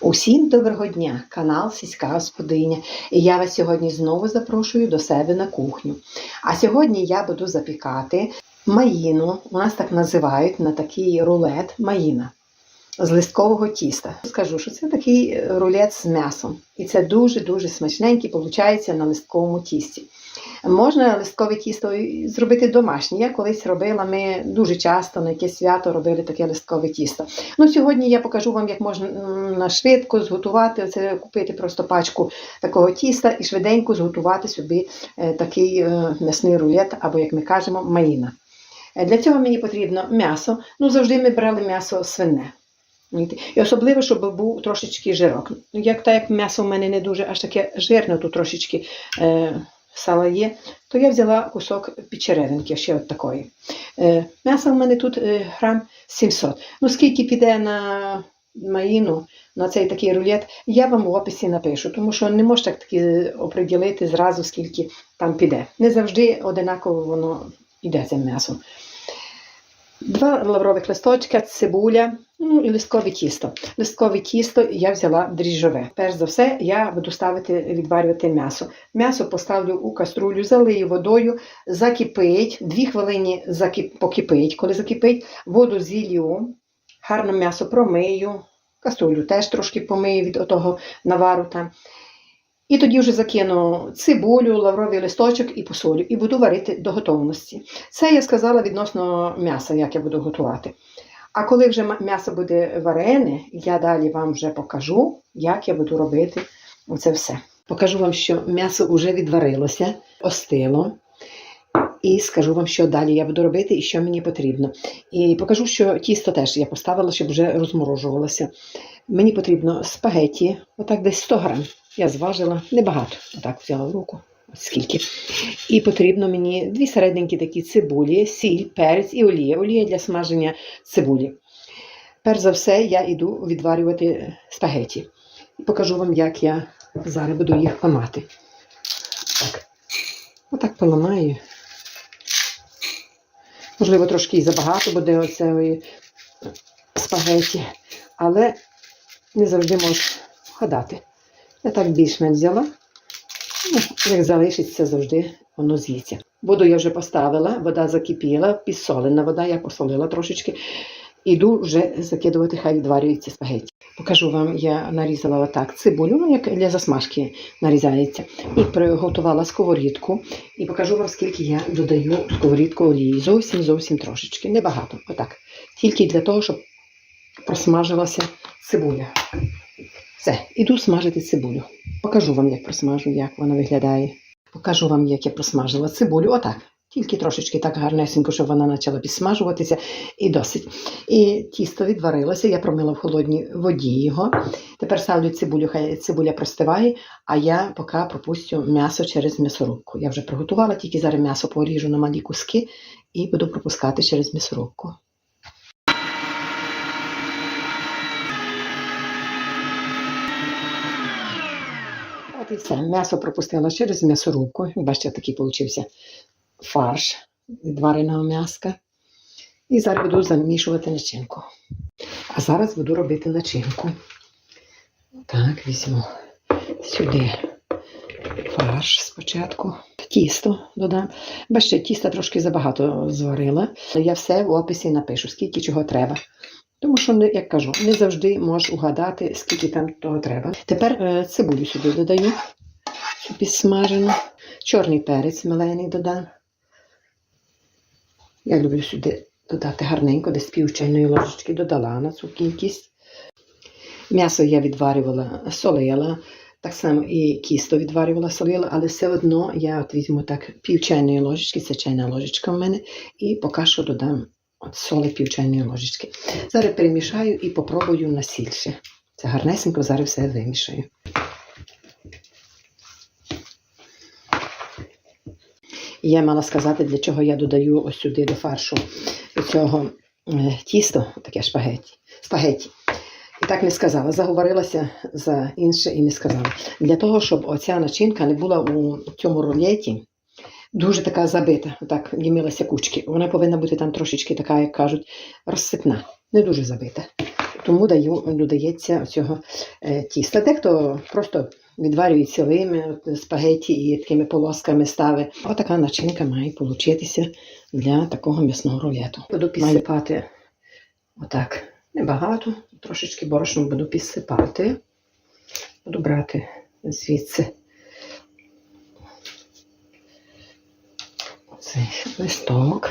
Усім доброго дня, канал Сільська Господиня. І я вас сьогодні знову запрошую до себе на кухню. А сьогодні я буду запікати маїну, у нас так називають на такий рулет маїна з листкового тіста. Скажу, що це такий рулет з м'ясом. І це дуже-дуже смачненький, виходить на листковому тісті. Можна листкове тісто зробити домашнє. Я колись робила, ми дуже часто на якесь свято робили таке листкове тісто. Ну, Сьогодні я покажу вам, як можна швидко зготувати, це купити просто пачку такого тіста і швиденько зготувати собі е, такий е, м'ясний рулет, або, як ми кажемо, маїна. Е, Для цього мені потрібно м'ясо. Ну, завжди ми брали м'ясо свине. І особливо, щоб був трошечки жирок. Ну, Як так як м'ясо в мене не дуже аж таке жирне, тут трошечки сала є, то я взяла кусок печеревинки, ще от такої. Е, м'ясо в мене тут е, грам 700. Ну, скільки піде на маїну, на цей такий рулет, я вам в описі напишу, тому що не можна так таки оприділити зразу, скільки там піде. Не завжди одинаково воно йде це м'ясо. Два лаврових листочка, цибуля, ну і листкове тісто. Листкове тісто я взяла дріжджове. Перш за все, я буду ставити відварювати м'ясо. М'ясо поставлю у каструлю, залию водою, закипить, дві хвилини закип... покипить. Коли закипить, воду зілью, гарно м'ясо промию, каструлю теж трошки помию від того навару там. І тоді вже закину цибулю, лавровий листочок і посолю, і буду варити до готовності. Це я сказала відносно м'яса, як я буду готувати. А коли вже м'ясо буде варене, я далі вам вже покажу, як я буду робити це все. Покажу вам, що м'ясо вже відварилося, остило. І скажу вам, що далі я буду робити і що мені потрібно. І покажу, що тісто теж я поставила, щоб вже розморожувалося. Мені потрібно спагетті, отак десь 100 грам. Я зважила небагато, отак взяла в руку. Ось скільки. І потрібно мені дві середненькі такі цибулі, сіль, перець і олія. Олія для смаження цибулі. Перш за все, я йду відварювати спагеті. І покажу вам, як я зараз буду їх ламати. Так. Отак поламаю. Можливо, трошки і забагато буде оцеї спагеті, але не завжди можу вгадати. Я так більш-менш взяла. Ну, як залишиться, завжди воно з'їться. Воду я вже поставила, вода закипіла, підсолена вода, я посолила трошечки. Іду вже закидувати, хай відварюється спагетті. Покажу вам, я нарізала отак цибулю, ну, як для засмажки нарізається. І приготувала сковорідку. І покажу вам, скільки я додаю в сковорідку олії. Зовсім зовсім трошечки. Небагато. Отак. Тільки для того, щоб просмажилася цибуля. Все, іду смажити цибулю. Покажу вам, як просмажу, як вона виглядає. Покажу вам, як я просмажила цибулю. Отак. Тільки трошечки так гарнесенько, щоб вона почала підсмажуватися, і досить. І тісто відварилося, я промила в холодній воді його. Тепер ставлю цибулю, хай цибуля простиває, а я поки пропустю м'ясо через м'ясорубку. Я вже приготувала, тільки зараз м'ясо поріжу на малі куски і буду пропускати через м'ясорубку. І все. М'ясо пропустила через м'ясорубку. Бачите, такий получився фарш від вареного м'яска. І зараз буду замішувати начинку. А зараз буду робити начинку. Так, візьму сюди фарш спочатку. Тісто додам. Бачите, тіста трошки забагато зварила. Я все в описі напишу, скільки чого треба. Тому що, як кажу, не завжди можеш угадати, скільки там того треба. Тепер е, цибулю сюди додаю, цю підсмажену. Чорний перець мелений додам. Я люблю сюди додати гарненько, десь пів чайної ложечки додала на цю кількість. М'ясо я відварювала, солила. Так само і кісто відварювала, солила, але все одно я от візьму так пів чайної ложечки, це чайна ложечка в мене, і поки що додам от соли пів чайної ложечки. Зараз перемішаю і попробую на сіль ще. Це гарнесенько, зараз все вимішаю. І Я мала сказати, для чого я додаю ось сюди до фаршу цього е, тісто, таке шпагетті. спагетті. І так не сказала. Заговорилася за інше і не сказала. Для того, щоб оця начинка не була у цьому рулеті дуже така забита, так дімилася кучки. Вона повинна бути там трошечки така, як кажуть, розсипна, не дуже забита. тому даю, додається цього е, тіста. Дехто просто відварює цілими спагеті і такими полосками ставить. Отака начинка має получитися для такого м'ясного рулету. Буду підсипати отак небагато, трошечки борошном буду підсипати. Буду брати звідси цей листок.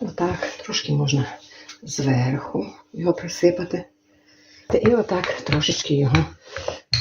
Отак, трошки можна зверху його присипати. І отак трошечки його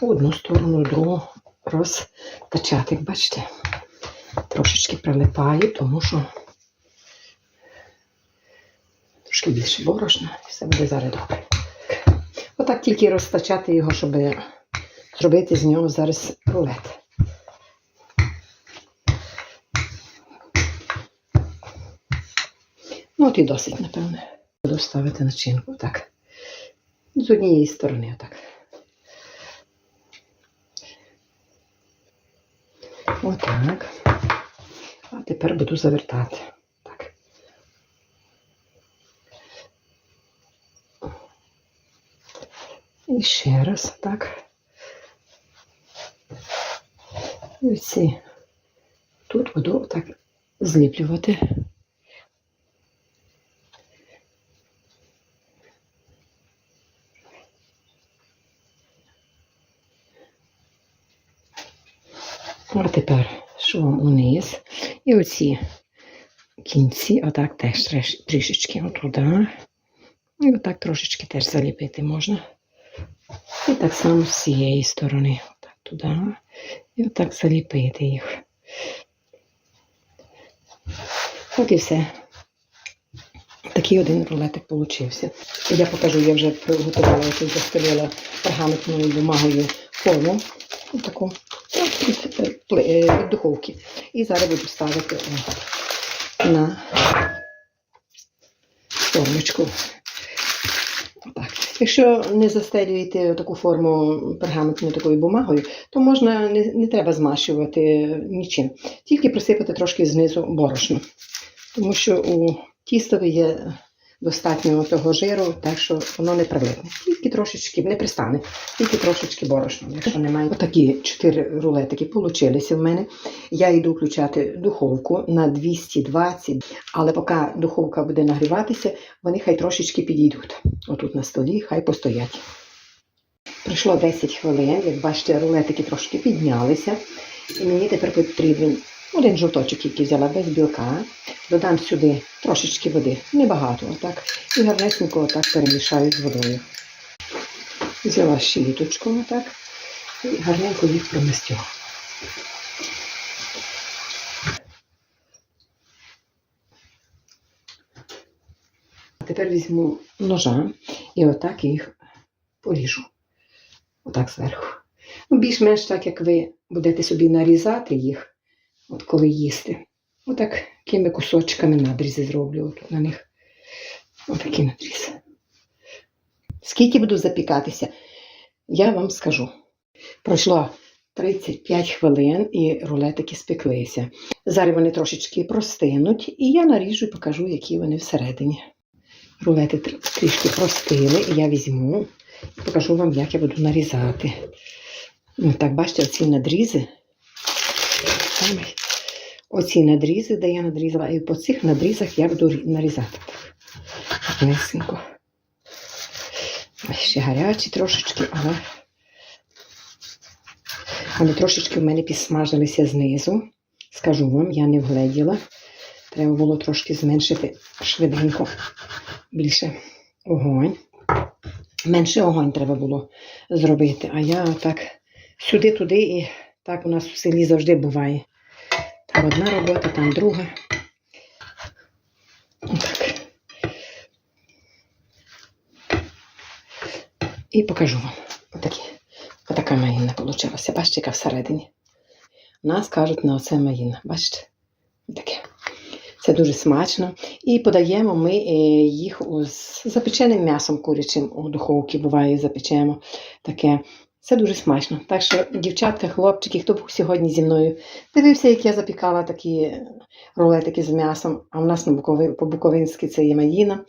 в одну сторону, в другу розкачати. Як бачите, трошечки прилипає, тому що трошки більше борошна, і все буде зараз добре. Отак тільки розтачати його, щоб зробити з нього зараз рулет. От і досить, напевне. Буду ставити начинку так. З однієї сторони, отак. Отак. А тепер буду завертати. Так. І ще раз так. І оці тут буду так зліплювати. А тепер швом униз. І оці кінці, отак теж трішечки отуда. І отак трошечки теж заліпити можна. І так само з цієї сторони. Отак туди. І отак заліпити їх. От і все. Такий один рулетик получився. Я покажу, я вже приготувала, я тут застелила пергаментною бумагою форму. Ось таку ну, від, е, духовки. І зараз буду ставити на формочку. Отак. Якщо не застелюєте таку форму пергаментною такою бумагою, то можна не, не треба змащувати нічим. Тільки присипати трошки знизу борошно. Тому що у тістові є достатньо того жиру, так що воно не прилипне. Тільки трошечки не пристане, тільки трошечки борошно. Якщо немає. Отакі чотири рулетики получилися в мене. Я йду включати духовку на 220, але поки духовка буде нагріватися, вони хай трошечки підійдуть. Отут на столі, хай постоять. Пройшло 10 хвилин, як бачите, рулетики трошки піднялися. І мені тепер потрібен один жовточок, який взяла без білка. Додам сюди трошечки води, небагато, отак. І гарнесенько отак перемішаю з водою. Взяла щіточку отак і гарненько їх промастю. А тепер візьму ножа і отак їх поріжу. Отак зверху. Ну, більш-менш так, як ви будете собі нарізати їх, от коли їсти. Отак такими кусочками надрізи зроблю отут на них. Отакі надрізи. Скільки буду запікатися, я вам скажу. Пройшло 35 хвилин і рулетики спеклися. Зараз вони трошечки простинуть, і я наріжу і покажу, які вони всередині. Рулети трішки простили, і я візьму і покажу вам, як я буду нарізати. Так, бачите, оці надрізи. Саме оці надрізи, де я надрізала, і по цих надрізах я буду нарізати. Несенько. Ще гарячі трошечки, але вони трошечки в мене підсмажилися знизу. Скажу вам, я не вгледіла. Треба було трошки зменшити швиденько більше огонь. Менше огонь треба було зробити. А я так сюди-туди і так у нас в селі завжди буває. Там одна робота, там друга. Отак. І покажу вам. Отакі. Отака маїна вийшла. Бачите, яка всередині. Нас кажуть на оце маїна. Бачите? Таке. Це дуже смачно. І подаємо ми е, їх з запеченим м'ясом курячим у духовці, буває, запечемо таке. Це дуже смачно. Так що, дівчатка, хлопчики, хто був сьогодні зі мною, дивився, як я запікала такі рулетики з м'ясом. А в нас на Букови, по-буковинськи це є маїна.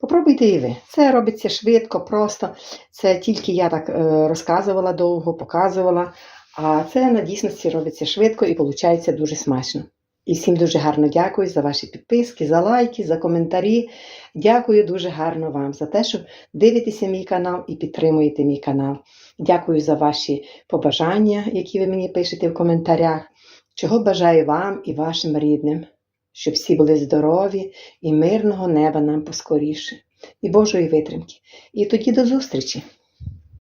Попробуйте і ви. Це робиться швидко, просто. Це тільки я так е, розказувала довго, показувала. А це на дійсності робиться швидко і виходить дуже смачно. І всім дуже гарно дякую за ваші підписки, за лайки, за коментарі. Дякую дуже гарно вам за те, що дивитеся мій канал і підтримуєте мій канал. Дякую за ваші побажання, які ви мені пишете в коментарях. Чого бажаю вам і вашим рідним, щоб всі були здорові і мирного неба нам поскоріше, і Божої витримки. І тоді до зустрічі!